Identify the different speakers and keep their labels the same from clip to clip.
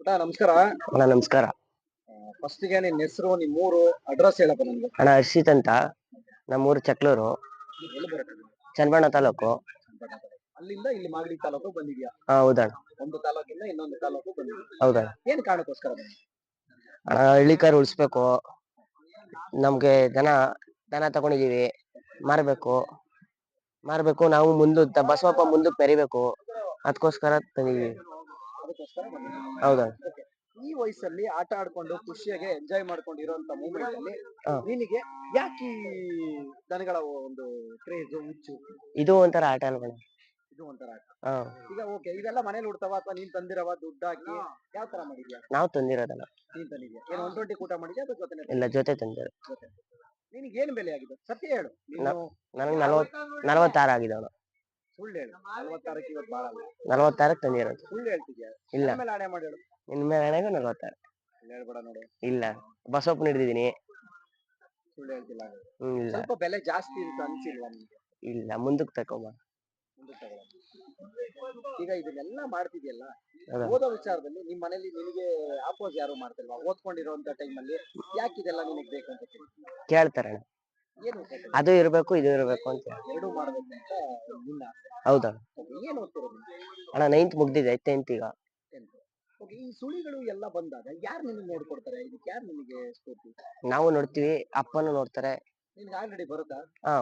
Speaker 1: ಪುಟ ನಮಸ್ಕಾರ.
Speaker 2: ಅಣ್ಣ ನಮಸ್ಕಾರ.
Speaker 1: ಫಸ್ಟ್ಗೆ ನಿನ್ ಹೆಸರು ನಿಮ್ ಊರು ಅಡ್ರೆಸ್ ಹೇಳಪ್ಪ ನಮ್ಗೆ
Speaker 2: ಅಣ್ಣ ಹರ್ಷಿತ್ ಅಂತ. ನಮ್ಮೂರು ಚಕ್ಲೂರು.
Speaker 1: ಎಲ್ಲಿ ಬರುತ್ತೆ
Speaker 2: ಚನ್ನಬಣ್ಣ ತಾಲೂಕು.
Speaker 1: ಅಲ್ಲಿಂದ ಇಲ್ಲಿ ಮಾಗಡಿ ತಾಲೂಕು ಬಂದಿದ್ಯಾ?
Speaker 2: ಹಾ ಹೌದಣ್ಣ.
Speaker 1: ಒಂದು ತಾಲೂಕಿಂದ ಇನ್ನೊಂದು ತಾಲೂಕು ಬಂದಿದ್ಯಾ?
Speaker 2: ಹೌದಣ್ಣ.
Speaker 1: ಏನ್ ಕಾರಣಕ್ಕೋಸ್ಕರ ಬಂದ್ರಿ?
Speaker 2: ಅಣ್ಣ ಹಳ್ಳಿ ಕಾರ್ ಉಳಿಸ್ಬೇಕು. ನಮ್ಗೆ ದನ ದನ ತಗೊಂಡಿದೀವಿ. ಮಾರ್ಬೇಕು. ಮಾರ್ಬೇಕು ನಾವು ಮುಂದೆ ಬಸವಪ್ಪ ಮುಂದಕ್ಕೆ ಬೆರಿಬೇಕು. ಅದಕ್ಕೋಸ್ಕರ ತಂದಿದೀವಿ
Speaker 1: ಅದಕ್ಕೋಸ್ಕರ? Okay. ಈ ವಯಸ್ಸಲ್ಲಿ ಆಟ ಆಡ್ಕೊಂಡು ಖುಷಿಯಾಗಿ ಎಂಜಾಯ್ ಮಾಡ್ಕೊಂಡು ಇರುವಂತ ಮೂಮೆಂಟ್ ಅಲ್ಲಿ
Speaker 2: ಹಾ.
Speaker 1: ನಿನಗೆ ಯಾಕೆ ಈ ದನಗಳ ಒಂದು ಕ್ರೇಜ್ ಹುಚ್ಚು?
Speaker 2: ಇದು ಒಂಥರ ಆಟ ಅಲ್ವಾ
Speaker 1: ಇದು ಒಂಥರ ಆಟ.
Speaker 2: ಹಾ.
Speaker 1: ಈಗ ಓಕೆ ಇದೆಲ್ಲ ಮನೇಲಿ ಉಡ್ತಾವ ಅಥವಾ ನೀನ್ ತಂದಿರವ ದುಡ್ಡು ಹಾಕಿ ಯಾವ ತರ ಮಾಡಿದ್ಯಾ?
Speaker 2: ನಾವು ತಂದಿರೋದಲ್ಲ.
Speaker 1: ನೀನ್ ತಂದಿದ್ಯಾ? ಏನು ಒನ್ ಟ್ವೆಂಟಿ ಊಟ ಮಾಡಿದ್ಯಾ ಅಥವಾ ಜೊತೆ
Speaker 2: ಇಲ್ಲ ಜೊತೆ ತಂದಿರೋದು.
Speaker 1: ನಿನಗೆ ಏನ್ ಬೆಲೆ ಆಗಿದೆ? ಸತ್ಯ ಹೇಳು. ನೀನು
Speaker 2: ನ- ನನಗೆ ನಲ್ವತ್ ನಲವತ್ತಾರು ಆಗಿದೆ
Speaker 1: ಹೇಳು ನಲವತ್ತಾರಕ್ಕೆ
Speaker 2: ತಂದಿರೋದು. ಇಲ್ಲ.
Speaker 1: ಮೇಲೆ ಆಣೆ ಮಾಡಿ ಹೇಳು
Speaker 2: ಇನ್ ಮೇಲೆ ಹಣೆಗೂ ನಲವತ್ತಾರು.
Speaker 1: ಸುಳ್ಳು ಹೇಳ್ಬೇಡ ನೋಡು.
Speaker 2: ಇಲ್ಲ. ಬಸವಪ್ಪನ ಹಿಡಿದಿದ್ದೀನಿ.
Speaker 1: ಸುಳ್ಳು ಹೇಳ್ತಿಲ್ಲ
Speaker 2: ಇಲ್ಲ.
Speaker 1: ಸ್ವಲ್ಪ ಬೆಲೆ ಜಾಸ್ತಿ ಅಂತ ಅನ್ಸಿಲ್ವಾ ನಿಮ್ಗೆ
Speaker 2: ಇಲ್ಲ ಮುಂದಕ್ಕೆ ತಕೊಂಬ.
Speaker 1: ಈಗ ಇದನ್ನೆಲ್ಲ ಮಾಡ್ತಿದ್ಯಲ್ಲ ಓದೋ ವಿಚಾರದಲ್ಲಿ ನಿಮ್ ಮನೇಲಿ ನಿನಗೆ ಆಪೋಸ್ ಯಾರು ಮಾಡ್ತಿಲ್ವಾ? ಓದ್ಕೊಂಡಿರೋಂತ ಟೈಮಲ್ಲಿ ಯಾಕಿದೆಲ್ಲ ನಿನಗೆ ಬೇಕು ಅಂತ ಕೇಳಿ
Speaker 2: ಕೇಳ್ತಾರೆ? ಅದು ಇರ್ಬೇಕು ಇದು ಇರಬೇಕು ಅಂತ ಹೌದಾ? ಅಣ್ಣ ನೈನ್ತ್ ಮುಗ್ದಿದೆ ಟೆಂತ್ ಈಗ.
Speaker 1: ಈ ಸುಳಿಗಳು ಎಲ್ಲ ಬಂದಾಗ ಯಾರು ನೋಡ್ಕೊಡ್ತಾರೆ? ಇದಕ್ಕೆ ಯಾರು ನಿಮಗೆ ಸ್ಫೂರ್ತಿ?
Speaker 2: ನಾವು ನೋಡ್ತೀವಿ ಅಪ್ಪನೂ ನೋಡ್ತಾರೆ.
Speaker 1: ಆಲ್ರೆಡಿ ಬರುತ್ತಾ?
Speaker 2: ಹಾ.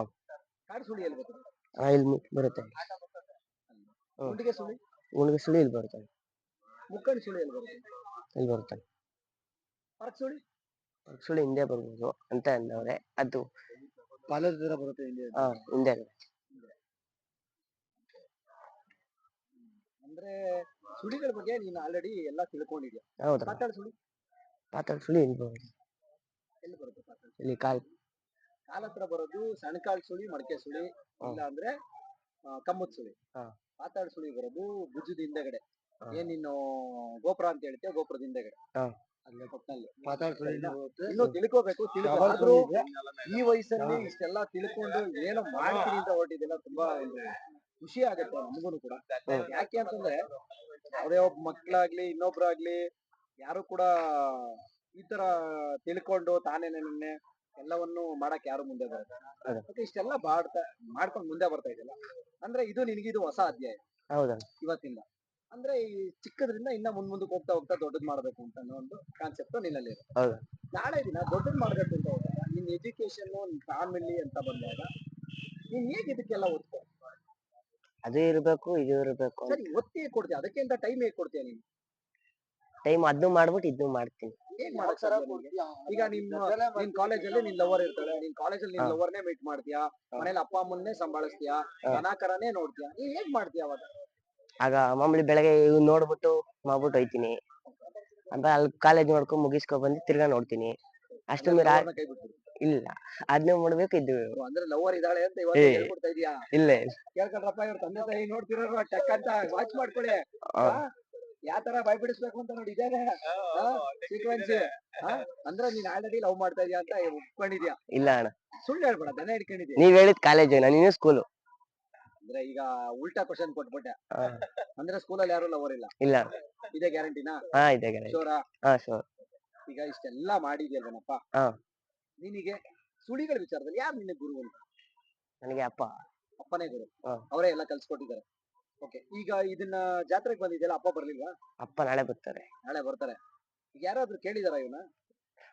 Speaker 1: ಕಾಡು ಸುಳಿ ಎಲ್ಲಿ ಬರ್ತದೆ?
Speaker 2: ಅಣ್ಣ ಇಲ್ಲಿ ಬರುತ್ತೆ.
Speaker 1: ಗುಂಡಿಗೆ ಸುಳಿ
Speaker 2: ಇಲ್ಲಿ ಬರುತ್ತೆ.
Speaker 1: ಮುಕ್ಕಣಿ ಸುಳಿ ಎಲ್ಲಿ ಬರುತ್ತೆ?
Speaker 2: ಇಲ್ಲಿ ಬರುತ್ತೆ.
Speaker 1: ಪರಕ್ ಸುಳಿ?
Speaker 2: ಸುಳಿ ಹಿಂದೆ ಬರ್ಬೋದು ಅಂತ ಅಂದವ್ರೆ. ಅದು
Speaker 1: ಪಾಲದ ಬರುತ್ತೆ
Speaker 2: ಹಾ ಹಿಂದೆ
Speaker 1: ಅಂದ್ರೆ ಸುಳಿಗಳ ಬಗ್ಗೆ ನೀನು ಆಲ್ರೆಡಿ ಎಲ್ಲಾ ತಿಳ್ಕೊಂಡಿದ್ಯಾ?
Speaker 2: ಹೌದಾ.
Speaker 1: ಪಾತಾಳ ಸುಳಿ
Speaker 2: ಪಾತಾಳ ಸುಳಿ ಇಲ್ಲಿ ಬರುತ್ತೆ
Speaker 1: ಎಲ್ಲಿ ಬರುತ್ತೆ ಪಾತಾಳ ಸುಳಿ
Speaker 2: ಇಲ್ಲಿ ಕಾಲ್
Speaker 1: ಕಾಲ ಹತ್ರ ಬರೋದು ಸಣ್ಣಕಾಲ್ ಸುಳಿ ಮಡಕೆ ಸುಳಿ ಇಲ್ಲ ಅಂದ್ರೆ ಕಮ್ಮದ್ ಸುಳಿ
Speaker 2: ಹಾ.
Speaker 1: ಪಾತಾಳ ಸುಳಿ ಬರೋದು ಭುಜದ ಹಿಂದೆಗಡೆ.
Speaker 2: ಹಾ.
Speaker 1: ಏನ್ ನೀನು ಗೋಪುರ ಅಂತ ಹೇಳ್ತೀಯ ಗೋಪುರದ ಹಿಂದೆಗಡೆ?
Speaker 2: ಹಾ.
Speaker 1: ಇನ್ನು ತಿಳ್ಕೋಬೇಕು ಈ ವಯಸ್ಸಲ್ಲಿ ಇಷ್ಟೆಲ್ಲ ತಿಳ್ಕೊಂಡು ಏನೋ ಮಾಡ್ತೀನಿ ಅಂತ ಹೊರಟಿದೆಲ್ಲ ತುಂಬಾ ಒಂದು ಖುಷಿ ಆಗುತ್ತೆ ನಮಗೂ ಕೂಡ. ಯಾಕೆ ಅಂತಂದ್ರೆ ಯಾವುದೇ ಒಬ್ಬ ಮಕ್ಳಾಗ್ಲಿ ಇನ್ನೊಬ್ರಾಗ್ಲಿ ಯಾರು ಕೂಡ ಈ ತರ ತಿಳ್ಕೊಂಡು ತಾನೇ ನೆನ್ನೆ ಎಲ್ಲವನ್ನು ಮಾಡಕ್ ಯಾರು ಮುಂದೆ ಬರುತ್ತೆ
Speaker 2: ಹೌದು.
Speaker 1: ಮತ್ತೆ ಇಷ್ಟೆಲ್ಲ ಬಾಡ್ತಾ ಮಾಡ್ಕೊಂಡು ಮುಂದೆ ಬರ್ತಾ ಇದೆಯಲ್ಲ. ಅಂದ್ರೆ ಇದು ನಿನಗಿದು ಹೊಸ ಅಧ್ಯಾಯ. ಇವತ್ತಿಂದ. ಅಂದ್ರೆ ಈ ಚಿಕ್ಕದ್ರಿಂದ ಇನ್ನ ಮುಂದ್ ಮುಂದಕ್ಕೆ ಹೋಗ್ತಾ ಹೋಗ್ತಾ ದೊಡ್ಡದ್ ಮಾಡ್ಬೇಕು ಅಂತ ಅನ್ನೋ ಒಂದು ಕಾನ್ಸೆಪ್ಟ್ ನಿನ್ನಲ್ಲಿ
Speaker 2: ಹೌದು.
Speaker 1: ನಾಳೆ ದಿನ ದೊಡ್ಡದ್ ಮಾಡ್ಬೇಕು ಅಂತ ಹೋದಾಗ ನಿನ್ ಎಜುಕೇಶನ್ ನಿನ್ ಫ್ಯಾಮಿಲಿ ಅಂತ ಬಂದಾಗ ನೀನ್ ಹೇಗೆ ಇದಕ್ಕೆಲ್ಲ ಒತ್ತು
Speaker 2: ಅದು ಇರ್ಬೇಕು ಇದು ಇರ್ಬೇಕು
Speaker 1: ಸರಿ ಒತ್ತಿ ಹೇಗ್ ಕೊಡ್ತೀಯ? ಅದಕ್ಕೆ ಅಂತ ಟೈಮ್ ಹೇಗ್ ಕೊಡ್ತೀಯ ನೀನು?
Speaker 2: ಟೈಮ್ ಅದ್ನು ಮಾಡ್ಬಿಟ್ಟು ಇದ್ನು ಮಾಡ್ತೀನಿ.
Speaker 1: ಹೇಗ್ ಮಾಡಕ್ ಸಾಧ್ಯ ನಿನ್ಗೆ? ಈಗ ನಿನ್ ಕಾಲೇಜ್ ಕಾಲೇಜಲ್ಲಿ ನಿನ್ ಲವರ್ ಇರ್ತಾರೆ. ನಿನ್ ಕಾಲೇಜಲ್ಲಿ ನಿನ್
Speaker 2: ಹಾ.
Speaker 1: ಲವರ್ನೇ ಮೀಟ್ ಮಾಡ್ತೀಯಾ. ಮನೇಲಿ ಅಪ್ಪ ಅಮ್ಮನ್ನೇ ಸಂಭಾಳಿಸ್ತೀಯಾ.
Speaker 2: ಹಾ.
Speaker 1: ನೋಡ್ತೀಯ ನೋಡ್ತೀಯಾ. ನೀನ್ ಹೇಗ್ ಮಾಡ್ತೀಯ ಅವಾಗ?
Speaker 2: ಆಗ ಮಾಮೂಲಿ ಬೆಳಗ್ಗೆ ಇವು ನೋಡ್ಬಿಟ್ಟು ಮಾಡ್ಬಿಟ್ಟು ಹೋಯ್ತೀನಿ. ಅಂತ ಅಲ್ಲಿ ಕಾಲೇಜ್ ನೋಡ್ಕೊಂಡ್ ಮುಗಿಸ್ಕೊಂಡ್ ಬಂದು ತಿರ್ಗಾ ನೋಡ್ತೀನಿ. ಅಷ್ಟು ಮೀರಿ ಆ-. ಇಲ್ಲ ಅದ್ನೇ ಮಾಡ್ಬೇಕು
Speaker 1: ಇದ್ದು. ಅಂದ್ರೆ ಲವರ್ ಇದಾಳೆ ಅಂತ ಇವಾಗ
Speaker 2: ಏ.
Speaker 1: ಹೇಳ್ಕೊಡ್ತಾ ಇದೀಯಾ?
Speaker 2: ಇಲ್ಲೇ
Speaker 1: ಕೇಳ್ಕೊಂಡ್ರಪ್ಪ ಇವ್ರ ತಂದೆ ತಾಯಿ ನೋಡ್ತಿರೋ ಟಕ್ ಅಂತ ವಾಚ್ ಮಾಡ್ಕೊಳ್ಳಿ.
Speaker 2: ಆ,
Speaker 1: ಯಾವ ತರ ಭಯಪಡಿಸ್ಬೇಕು ಅಂತ ನೋಡಿ ಇದೇನೆ. ಸೀಕ್ವೆನ್ಸ್ ಅಂದ್ರೆ ನೀನ್ ಆಲ್ರೆಡಿ ಲವ್ ಮಾಡ್ತಾ ಇದೀಯ ಅಂತ ಒಪ್ಕೊಂಡಿದ್ಯಾ?
Speaker 2: ಇಲ್ಲ ಅಣ್ಣ.
Speaker 1: ಸುಳ್ಳು ಹೇಳ್ಬೇಡ ದನ ಹಿಡ್ಕೊಂಡಿದ್ಯಾ?
Speaker 2: ನೀವ್ ಹೇಳಿದ್ ಕಾಲೇಜ್ ನಾನು ಇನ್ನೂ ಸ್ಕೂಲು
Speaker 1: ಅಂದ್ರೆ ಈಗ ಉಲ್ಟಾ ಕ್ವಶನ್ ಕೊಟ್ಬಿಟ್ಟೆ. ಅಂದ್ರೆ ಸ್ಕೂಲಲ್ಲಿ ಯಾರು ಲವರ್ ಇಲ್ಲ
Speaker 2: ಇಲ್ಲ.
Speaker 1: ಇದೇ ಗ್ಯಾರಂಟಿನಾ
Speaker 2: ಹಾ ಇದೆ ಗ್ಯಾರಂಟಿ
Speaker 1: ಶೋರ
Speaker 2: ಹಾ ಶೋರ್
Speaker 1: ಈಗ ಇಷ್ಟೆಲ್ಲ ಮಾಡಿದ್ಯಲ್ವನಪ್ಪ
Speaker 2: ಹಾ.
Speaker 1: ನಿನಗೆ ಸುಳಿಗಳ ವಿಚಾರದಲ್ಲಿ ಯಾರು ನಿನ್ನ ಗುರು ಅಂತ?
Speaker 2: ನನಗೆ ಅಪ್ಪ.
Speaker 1: ಅಪ್ಪನೇ ಗುರು.
Speaker 2: ಹಾ.
Speaker 1: ಅವರೇ ಎಲ್ಲ ಕಲ್ಸ್ಕೊಟ್ಟಿದ್ದಾರೆ. ಓಕೆ ಈಗ ಇದನ್ನ ಜಾತ್ರೆಗೆ ಬಂದಿದ್ಯಲ್ಲ ಅಪ್ಪ ಬರ್ಲಿಲ್ವಾ?
Speaker 2: ಅಪ್ಪ ನಾಳೆ ಬರ್ತಾರೆ.
Speaker 1: ನಾಳೆ ಬರ್ತಾರೆ. ಯಾರಾದ್ರೂ ಕೇಳಿದಾರ ಇವನ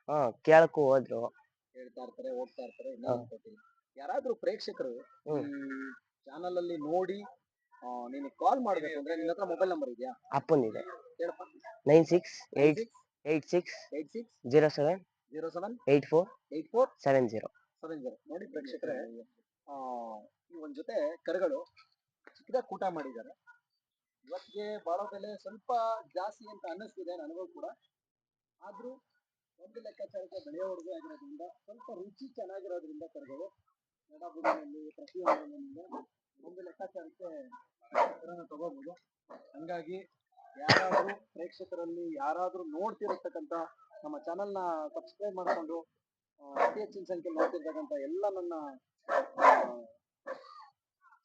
Speaker 2: ಹಾ ಕೇಳಕ್ಕೂ ಹೋದ್ರು.
Speaker 1: ಹೇಳ್ತಾ ಇರ್ತಾರೆ ಹೋಗ್ತಾ ಇರ್ತಾರೆ ಇನ್ನೂ
Speaker 2: ಹಾ.
Speaker 1: ಅನ್ಕೋತೀನಿ ಯಾರಾದ್ರೂ ಪ್ರೇಕ್ಷಕರು ಈ. ಚಾನಲ್ ಅಲ್ಲಿ ನೋಡಿ ನೀನು ಕಾಲ್ ಮಾಡಬೇಕು ಅಂದ್ರೆ ನಿನ್ನ ಹತ್ರ ಮೊಬೈಲ್ ನಂಬರ್ ಇದೆಯಾ?
Speaker 2: ಅಪ್ಪನಿದೆ.
Speaker 1: ಹೇಳಪ್ಪ.
Speaker 2: Nine six eight eight six
Speaker 1: eight six
Speaker 2: zero seven
Speaker 1: zero seven
Speaker 2: eight four
Speaker 1: eight four
Speaker 2: seven zero
Speaker 1: seven zero ನೋಡಿ ಪ್ರೇಕ್ಷಕರೇ ಈ ಒಂದ್ ಜೊತೆ ಕರುಗಳು ಚಿಕ್ಕದಾಗಿ ಕೂಟ ಮಾಡಿದ್ದಾರೆ. ಇವತ್ತಿಗೆ ಬಾಳೋ ಬೆಲೆ ಸ್ವಲ್ಪ ಜಾಸ್ತಿ ಅಂತ ಅನ್ನಿಸ್ತಿದೆ ನನಗೂ ಕೂಡ. ಆದ್ರೂ ಒಂದು ಲೆಕ್ಕಾಚಾರಕ್ಕೆ ಬೆಳೆಯೋವರೆಗೂ ಆಗಿರೋದ್ರಿಂದ ಸ್ವಲ್ಪ ರುಚಿ ಚೆನ್ನಾಗಿರೋದ್ರಿಂದ ಕರುಗಳು. ಪ್ರತಿಯೊಂದು ಒಂದು ಲೆಕ್ಕಾಚಾರಕ್ಕೆ ಚಿತ್ರನ ತಗೋಬಹುದು ಹಂಗಾಗಿ ಯಾರಾದ್ರೂ ಪ್ರೇಕ್ಷಕರಲ್ಲಿ ಯಾರಾದ್ರೂ ನೋಡ್ತಿರತಕ್ಕಂತ ನಮ್ಮ ಚಾನೆಲ್ನ ಸಬ್ಸ್ಕ್ರೈಬ್ ಮಾಡಿಕೊಂಡು ಅತಿ ಹೆಚ್ಚಿನ ಸಂಖ್ಯೆ ನೋಡ್ತಿರ್ತಕ್ಕಂಥ ಎಲ್ಲ ನನ್ನ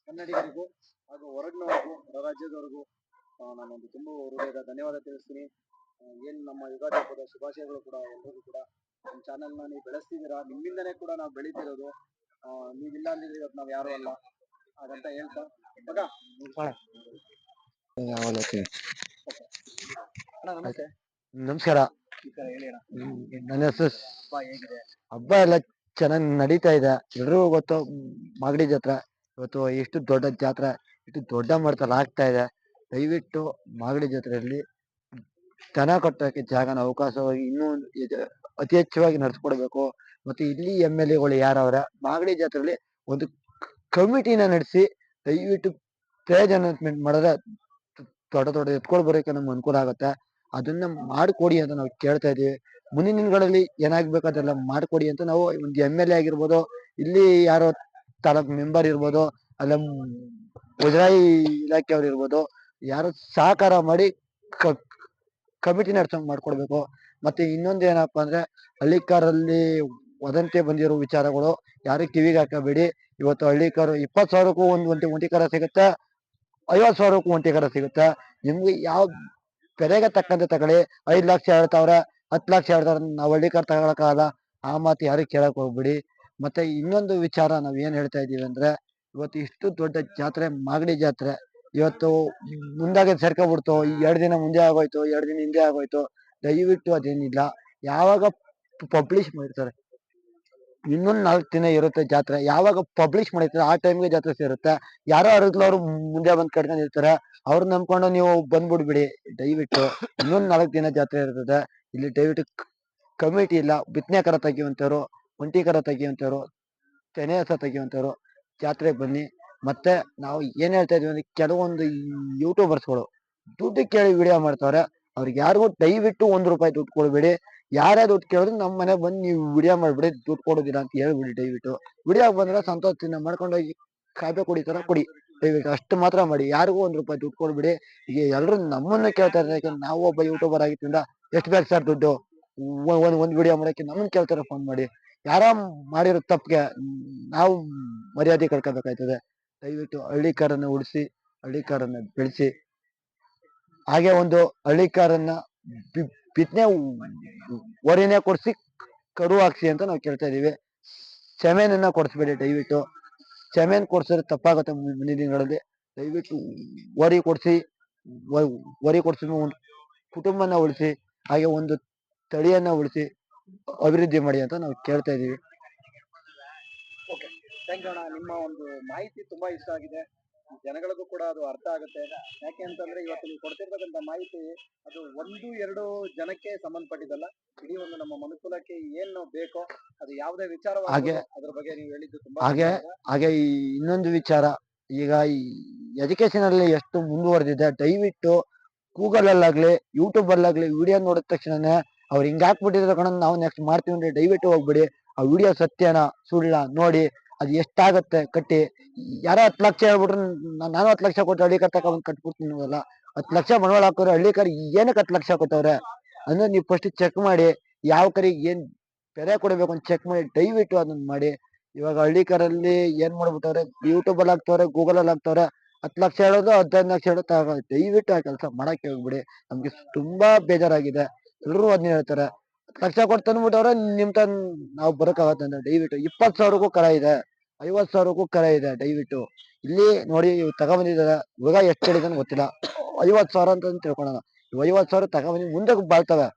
Speaker 1: ಕನ್ನಡಿಗರಿಗೂ ಹಾಗೂ ಹೊರಗಿನವರೆಗೂ ಹೊರ ರಾಜ್ಯದವರೆಗೂ ನಾನೊಂದು ತುಂಬ ಹೃದಯದ ಧನ್ಯವಾದ ತಿಳಿಸ್ತೀನಿ. ಏನು ನಮ್ಮ ಯುಗಾದಿ ಹಬ್ಬದ ಶುಭಾಶಯಗಳು ಕೂಡ ಎಲ್ಲರಿಗೂ ಕೂಡ ನಮ್ಮ ಚಾನೆಲ್ನ ನೀವು ಬೆಳೆಸ್ತಿದ್ದೀರಾ, ನಿಮ್ಮಿಂದನೇ ಕೂಡ ನಾವು ಬೆಳಿತಿರೋದು ನೀವಿಲ್ಲ ಅಂದಿದ್ರೆ ಇವತ್ತು ನಾವು ಯಾರು ಅಲ್ಲ.
Speaker 3: ನಮಸ್ಕಾರ.
Speaker 1: ಈ ಕಡೆ ಹೇಳಿ ಅಣ್ಣ.
Speaker 3: ನನ್ನ ಹೆಸರು
Speaker 1: ಹಬ್ಬ
Speaker 3: ಎಲ್ಲ ಚೆನ್ನಾಗಿ ನಡೀತಾ ಇದೆ. ಎಲ್ರಿಗೂ ಗೊತ್ತು ಮಾಗಡಿ ಜಾತ್ರೆ. ಇವತ್ತು ಎಷ್ಟು ದೊಡ್ಡ ಜಾತ್ರೆ ಎಷ್ಟು ದೊಡ್ಡ ಮಟ್ಟದಲ್ಲಿ ಆಗ್ತಾ ಇದೆ. ದಯವಿಟ್ಟು ಮಾಗಡಿ ಜಾತ್ರೆಯಲ್ಲಿ ದನ ಕಟ್ಟೋಕೆ ಜಾಗನ ಅವಕಾಶವಾಗಿ ಇನ್ನೂ ಅತಿ ಹೆಚ್ಚವಾಗಿ ನಡೆಸ್ಕೊಡ್ಬೇಕು. ಮತ್ತೆ ಇಲ್ಲಿ ಎಂ ಎಲ್ ಎಗಳು ಯಾರವ್ರೆ ಮಾಗಡಿ ಜಾತ್ರೆಯಲ್ಲಿ ಒಂದು ಕಮಿಟಿನ ನಡೆಸಿ ದಯವಿಟ್ಟು ಪೇಜ್ ಅನೌನ್ಸ್ಮೆಂಟ್ ಮಾಡಿದ್ರೆ ದೊಡ್ಡ ದೊಡ್ಡ ಎತ್ಕೊಂಡು ಬರೋಕೆ ನಮ್ಗೆ ಅನುಕೂಲ ಆಗುತ್ತೆ. ಅದನ್ನ ಮಾಡಿಕೊಡಿ ಅಂತ ನಾವು ಕೇಳ್ತಾ ಇದೀವಿ ಮುಂದಿನ ದಿನಗಳಲ್ಲಿ ಏನಾಗ್ಬೇಕು ಅದೆಲ್ಲ ಮಾಡ್ಕೊಡಿ ಅಂತ ನಾವು ಒಂದು ಎಂ ಎಲ್ ಎ ಆಗಿರ್ಬೋದು, ಇಲ್ಲಿ ಯಾರೋ ತಾಲೂಕ್ ಮೆಂಬರ್ ಇರ್ಬೋದು, ಅಲ್ಲ ಮುಜರಾಯಿ ಇಲಾಖೆಯವ್ರು ಇರ್ಬೋದು, ಯಾರು ಸಹಕಾರ ಮಾಡಿ ಕಮಿಟಿ ನಡ್ಸಂಗ್ ಮಾಡ್ಕೊಡ್ಬೇಕು. ಮತ್ತೆ ಇನ್ನೊಂದು ಏನಪ್ಪಾ ಅಂದ್ರೆ ಹಳ್ಳಿಕಾರಲ್ಲಿ ವದಂತಿ ಬಂದಿರೋ ವಿಚಾರಗಳು, ಯಾರು ಕಿವಿಗೆ ಹಾಕಬೇಡಿ. ಇವತ್ತು ಹಳ್ಳಿ ಕಾರು, ಇಪ್ಪತ್ತು ಸಾವಿರಕ್ಕೂ ಒಂದು ಒಂಟಿ ಒಂಟಿ ಕರ ಸಿಗುತ್ತೆ? ಐವತ್ತು ಸಾವಿರಕ್ಕೂ ಒಂಟಿ ಕರ ಸಿಗುತ್ತೆ? ನಿಮ್ಗೆ ಯಾವ ಬೆಲೆಗೆ ತಕ್ಕಂತೆ ತಗೊಳ್ಳಿ. ಐದು ಲಕ್ಷ ಹೇಳ್ತಾವ್ರೆ, ಹತ್ತು ಲಕ್ಷ ಹೇಳ್ತಾವ್ರೆ, ನಾವು ಹಳ್ಳಿ ಹಳ್ಳಿಕಾರ್ ತಗೊಳಕ್ಕಾಗಲ್ಲ ಆ ಮಾತು ಯಾರಿಗೆ ಕೇಳಕ್ ಹೋಗ್ಬಿಡಿ. ಮತ್ತೆ ಇನ್ನೊಂದು ವಿಚಾರ ನಾವು ಏನು ಹೇಳ್ತಾ ಇದೀವಿ ಅಂದ್ರೆ, ಇವತ್ತು ಇಷ್ಟು ದೊಡ್ಡ ಜಾತ್ರೆ, ಮಾಗಡಿ ಜಾತ್ರೆ, ಇವತ್ತು ಮುಂದಾಗೆ ಸೇರ್ಕೊಬಿಡ್ತು. ಎರಡು ದಿನ ಮುಂದೆ ಆಗೋಯ್ತು, ಎರಡು ದಿನ ಹಿಂದೆ ಆಗೋಯ್ತು. ದಯವಿಟ್ಟು ಅದೇನಿಲ್ಲ. ಯಾವಾಗ ಪಬ್ಲಿಷ್ ಮಾಡಿರ್ತಾರೆ? ಇನ್ನೊಂದ್ ನಾಲ್ಕು ದಿನ ಇರುತ್ತೆ ಜಾತ್ರೆ. ಯಾವಾಗ ಪಬ್ಲಿಷ್ ಮಾಡಿರ್ತಾರೆ, ಆ ಟೈಮ್ಗೆ ಜಾತ್ರೆ ಸೇರುತ್ತೆ. ಯಾರೋ ಅವ್ರು ಮುಂದೆ ಬಂದ್ ಕಟ್ಕೊಂಡಿರ್ತಾರೆ ಅವ್ರು ನಂಬ್ಕೊಂಡು ನೀವು ಬಂದ್ಬಿಡ್ಬಿಡಿ ದಯವಿಟ್ಟು ಇನ್ನೊಂದು ನಾಲ್ಕು ದಿನ ಜಾತ್ರೆ ಇರ್ತದೆ. ಇಲ್ಲಿ ದಯವಿಟ್ಟು ಕಮಿಟಿ ಇಲ್ಲ. ಬಿತ್ತನೆ ಕರ ತೆಗಿಯುವಂತವ್ರು ಒಂಟಿ ಕರ ತೆಗಿಯುವಂತವ್ರು ತೆನೆ ಹಸ ತೆಗಿಯುವಂತವ್ರು ಜಾತ್ರೆಗೆ ಬನ್ನಿ. ಮತ್ತೆ ನಾವು ಏನ್ ಹೇಳ್ತಾ ಇದೀವಿ ಅಂದ್ರೆ ಕೆಲವೊಂದು ಯೂಟ್ಯೂಬರ್ಸ್ಗಳು ದುಡ್ಡು ಕೇಳಿ ವಿಡಿಯೋ ಮಾಡ್ತಾವ್ರೆ. ಅವ್ರಿಗೆ ಯಾರಿಗೂ ದಯವಿಟ್ಟು ಒಂದ್ ರೂಪಾಯಿ ದುಡ್ಡು ಕೊಡ್ಬೇಡಿ. ಯಾರೇ ದುಡ್ಡು ಕೇಳಿದ್ರು ನಮ್ಮ ಮನೆ ಬಂದು ನೀವು ವಿಡಿಯೋ ಮಾಡ್ಬಿಡಿ, ದುಡ್ಡು ಕೊಡೋದಿಲ್ಲ ಅಂತ ಹೇಳ್ಬಿಡಿ ದಯವಿಟ್ಟು. ವಿಡಿಯೋ ಬಂದ್ರೆ ಸಂತೋಷದಿಂದ ಮಾಡ್ಕೊಂಡೋಗಿ ಕಾಫಿ ಕುಡಿತಾರ ಕುಡಿ. ದಯವಿಟ್ಟು ಅಷ್ಟು ಮಾತ್ರ ಮಾಡಿ. ಯಾರಿಗೂ ಒಂದು ರೂಪಾಯಿ ದುಡ್ಡು ಕೊಡ್ಬಿಡಿ. ಈಗ ಎಲ್ಲರೂ ನಮ್ಮನ್ನ ಕೇಳ್ತಾರೆ ಯಾಕೆ ನಾವು ಒಬ್ಬ ಯೂಟ್ಯೂಬರ್ ಆಗಿದ್ದರಿಂದ ಎಷ್ಟು ಬೇಕು ಸರ್ ದುಡ್ಡು? ಒಂದು, ಒಂದ್ ವಿಡಿಯೋ ಮಾಡಕ್ಕೆ ನಮ್ಮನ್ನ ಕೇಳ್ತಾರೆ ಫೋನ್ ಮಾಡಿ. ಯಾರ ಮಾಡಿರೋ ತಪ್ಪಿಗೆ ನಾವು ಮರ್ಯಾದೆ ಕಳ್ಕೊಬೇಕಾಯ್ತದೆ ದಯವಿಟ್ಟು ಹಳ್ಳಿಕಾರನ್ನ ಉಳಿಸಿ, ಹಳ್ಳಿಕಾರನ್ನ ಬೆಳೆಸಿ. ಹಾಗೆ ಒಂದು ಹಳ್ಳಿಕಾರನ್ನ ಬಿ- ಬಿತ್ತನೆ ವರಿನೇ ಕೊಡಿಸಿ ಕರು ಹಾಕ್ಸಿ ಅಂತ ನಾವು ಕೇಳ್ತಾ ಇದೀವಿ ಸೆಮೆನನ್ನ ಕೊಡಿಸ್ಬೇಡಿ ದಯವಿಟ್ಟು. ಸೆಮೆನ್ ಕೊಡ್ಸಿದ್ರೆ ತಪ್ಪಾಗುತ್ತೆ ಮುಂದಿನ ದಿನಗಳಲ್ಲಿ. ದಯವಿಟ್ಟು ವರಿ ಕೊಡಿಸಿ ವರಿ ಕೊಡ್ಸಿ ಒಂದು ಕುಟುಂಬನ ಉಳಿಸಿ, ಹಾಗೆ ಒಂದು ತಳಿಯನ್ನ ಉಳಿಸಿ ಅಭಿವೃದ್ಧಿ ಮಾಡಿ ಅಂತ ನಾವು ಕೇಳ್ತಾ ಇದೀವಿ
Speaker 1: ನಿಮ್ಮ ಒಂದು ಮಾಹಿತಿ ತುಂಬಾ ಇಷ್ಟ ಆಗಿದೆ. ಜನಗಳಿಗೂ ಕೂಡ ಅದು ಅರ್ಥ ಆಗುತ್ತೆ. ಯಾಕೆ ಅಂತಂದ್ರೆ ಇವತ್ತು ನೀವು ಕೊಡ್ತಿರ್ತಕ್ಕಂಥ ಮಾಹಿತಿ ಅದು ಒಂದು ಎರಡು ಜನಕ್ಕೆ ಸಂಬಂಧಪಟ್ಟಿದ್ದಲ್ಲ. ಇಡೀ ಒಂದು ನಮ್ಮ ಮನುಕುಲಕ್ಕೆ ಏನು ಬೇಕೋ ಅದು ಯಾವುದೇ ವಿಚಾರ
Speaker 3: ಹಾಗೆ-
Speaker 1: ಅದ್ರ ಬಗ್ಗೆ ನೀವು ಹೇಳಿದ್ದು ತುಂಬಾ
Speaker 3: ಹಾಗೆ ಹಾಗೆ ಈ ಇನ್ನೊಂದು ವಿಚಾರ ಈಗ ಈ ಎಜುಕೇಶನ್ ಅಲ್ಲಿ ಎಷ್ಟು ಮುಂದುವರೆದಿದೆ ದಯವಿಟ್ಟು ಗೂಗಲ್ ಅಲ್ಲಾಗ್ಲಿ ಯೂಟ್ಯೂಬ್ ಅಲ್ಲಾಗ್ಲಿ ವಿಡಿಯೋ ನೋಡಿದ ತಕ್ಷಣನೇ ಅವ್ರು ಹಿಂಗ್ ಹಾಕ್ಬಿಟ್ಟಿದ್ರೆ ಕಣ ನಾವು ನೆಕ್ಸ್ಟ್ ಮಾಡ್ತೀವಿ ಅಂದ್ರೆ ದಯವಿಟ್ಟು ಹೋಗ್ಬಿಡಿ ಆ ವಿಡಿಯೋ ಸತ್ಯನ ಸುಳ್ಳ ನೋಡಿ ಅದು ಎಷ್ಟಾಗತ್ತೆ ಕಟ್ಟಿ, ಯಾರೋ ಹತ್ತು ಲಕ್ಷ ಹೇಳ್ಬಿಟ್ರೆ ನಾನು ಹತ್ತು ಲಕ್ಷ ಕೊಟ್ಟು ಹಳ್ಳಿ ಕಟ್ಟಕ್ಕೆ ತಗೊಂಡ್ ಕಟ್ಬಿಡ್ತೀನಿ ಅಲ್ಲ ಹತ್ತು ಲಕ್ಷ ಬಂಡವಾಳ ಹಾಕೋರು ಹಳ್ಳಿ ಕರ್ ಏನಕ್ಕೆ ಹತ್ತು ಲಕ್ಷ ಕೊಟ್ಟವ್ರೆ ಅಂದ್ರೆ ನೀವು ಫಸ್ಟ್ ಚೆಕ್ ಮಾಡಿ, ಯಾವ ಕರಿಗೆ ಏನ್ ಬೆರೆ ಕೊಡಬೇಕು ಅಂತ ಚೆಕ್ ಮಾಡಿ, ದಯವಿಟ್ಟು ಅದನ್ನ ಮಾಡಿ. ಇವಾಗ ಹಳ್ಳಿಕರಲ್ಲಿ ಏನ್ ಮಾಡ್ಬಿಟ್ಟವ್ರೆ? ಯೂಟ್ಯೂಬ್ ಅಲ್ಲಿ ಹಾಕ್ತವ್ರೆ ಗೂಗಲ್ ಅಲ್ಲಿ ಹಾಕ್ತವ್ರೆ, ಹತ್ತು ಲಕ್ಷ ಹೇಳೋದು, ಹದಿನೈದು ಲಕ್ಷ ಹೇಳೋದು ದಯವಿಟ್ಟು ಆ ಕೆಲಸ ಮಾಡಕ್ಕೆ ಹೋಗ್ಬಿಡಿ. ನಮ್ಗೆ ತುಂಬಾ ಬೇಜಾರಾಗಿದೆ. ಎಲ್ಲರೂ ಅದನ್ನ ಹೇಳ್ತಾರೆ. ಹತ್ತು ಲಕ್ಷ ಕೊಟ್ಟು ತಂದ್ಬಿಟ್ಟವ್ರೆ ನಿಮ್ ತನ್, ನಾವು ಬರೋಕ್ಕಾಗತ್ತೆ ಅಂತ ದಯವಿಟ್ಟು. ಇಪ್ಪತ್ತು ಸಾವಿರಕ್ಕೂ ಕರ ಇದೆ. ಐವತ್ತು ಸಾವಿರಕ್ಕೂ ಕರೆ ಇದೆ, ದಯವಿಟ್ಟು. ಇಲ್ಲಿ ನೋಡಿ ಇವ್ ತಗೊಂಬಂದಿದ್ದಾರೆ. ಹುಡುಗ ಎಷ್ಟು ಹೇಳಿದಾನೆ ಗೊತ್ತಿಲ್ಲ. ಐವತ್ತು ಸಾವಿರ ಅಂತ ತಿಳ್ಕೊಳೋಣ. ಐವತ್ತು ಸಾವಿರ ತಗೊಬಂದಿ ಮುಂದೆ ಬಾಳ್ತವೆ.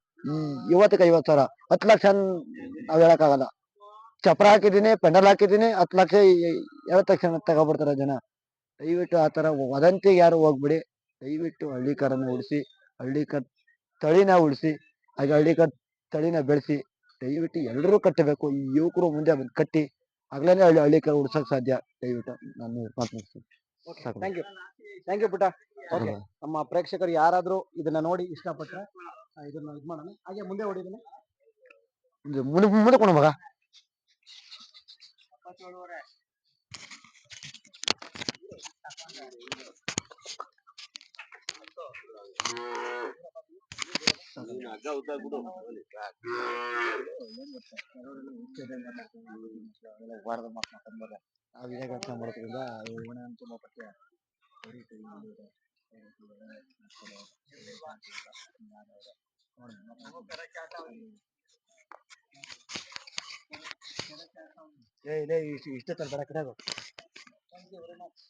Speaker 3: ಇವತ್ತಿಗೆ ಐವತ್ತು ಸಾವಿರ. ಹತ್ತು ಲಕ್ಷ ನಾವ್ ಹೇಳಕ್ಕಾಗಲ್ಲ. ಚಪ್ರ ಹಾಕಿದೀನಿ ಪೆಂಡಲ್ ಹಾಕಿದೀನಿ ಹತ್ತು ಲಕ್ಷ ಎರಡು ತಕ್ಷಣ ತಗೊಬಿಡ್ತಾರೆ ಜನ. ದಯವಿಟ್ಟು ಆ ಥರ ವದಂತಿಗೆ ಯಾರು ಹೋಗ್ಬಿಡಿ. ದಯವಿಟ್ಟು ಹಳ್ಳಿಕಾರನ್ನ ಉಳಿಸಿ, ಹಳ್ಳಿಕರ್ ತಳಿನ ಉಳಿಸಿ, ಹಾಗೆ ಹಳ್ಳಿಕರ್ ತಳಿನ ಬೆಳೆಸಿ, ದಯವಿಟ್ಟು ಎಲ್ಲರೂ ಕಟ್ಟಬೇಕು ಈ ಯುವಕರು ಮುಂದೆ ಕಟ್ಟಿ ಆಗ್ಲೇನೆ ಹಳ್ಳಿ ಹಳ್ಳಿ ಹಳ್ಳಿಕರ ಉಡ್ಸಕ್ ಸಾಧ್ಯ. ದಯವಿಟ್ಟು ನಾನು
Speaker 1: ಥ್ಯಾಂಕ್ ಯು. ಥ್ಯಾಂಕ್ ಯು ಪುಟ್ಟ. ಓಕೆ ನಮ್ಮ ಪ್ರೇಕ್ಷಕರು ಯಾರಾದ್ರೂ ಇದನ್ನ ನೋಡಿ ಇಷ್ಟಪಟ್ಟರೆ ಇದನ್ನ ಇದು ಮಾಡೋಣ. ಹಾಗೆ ಮುಂದೆ ಹೊಡಿದೀನಿ
Speaker 3: ಮುಂದೆ ಮುಂದೆ ಕೊಡು ಮಗ.
Speaker 1: ವಾರದ ಮಾತನಾಡ್ತಾರೆ
Speaker 3: ನಾವು ಇದೇ ಕೆಲಸ ಮಾಡೋದ್ರಿಂದ
Speaker 1: ಹೂವಣ ತುಂಬಾ ಪಠ್ಯ
Speaker 3: ಏ ಲೇ ಇಷ್ಟ ಇಷ್ಟ ತರ ಬೇಡ ಕಡೆ
Speaker 1: ಥ್ಯಾಂಕ್ ಯು ವೆರಿ ಮಚ್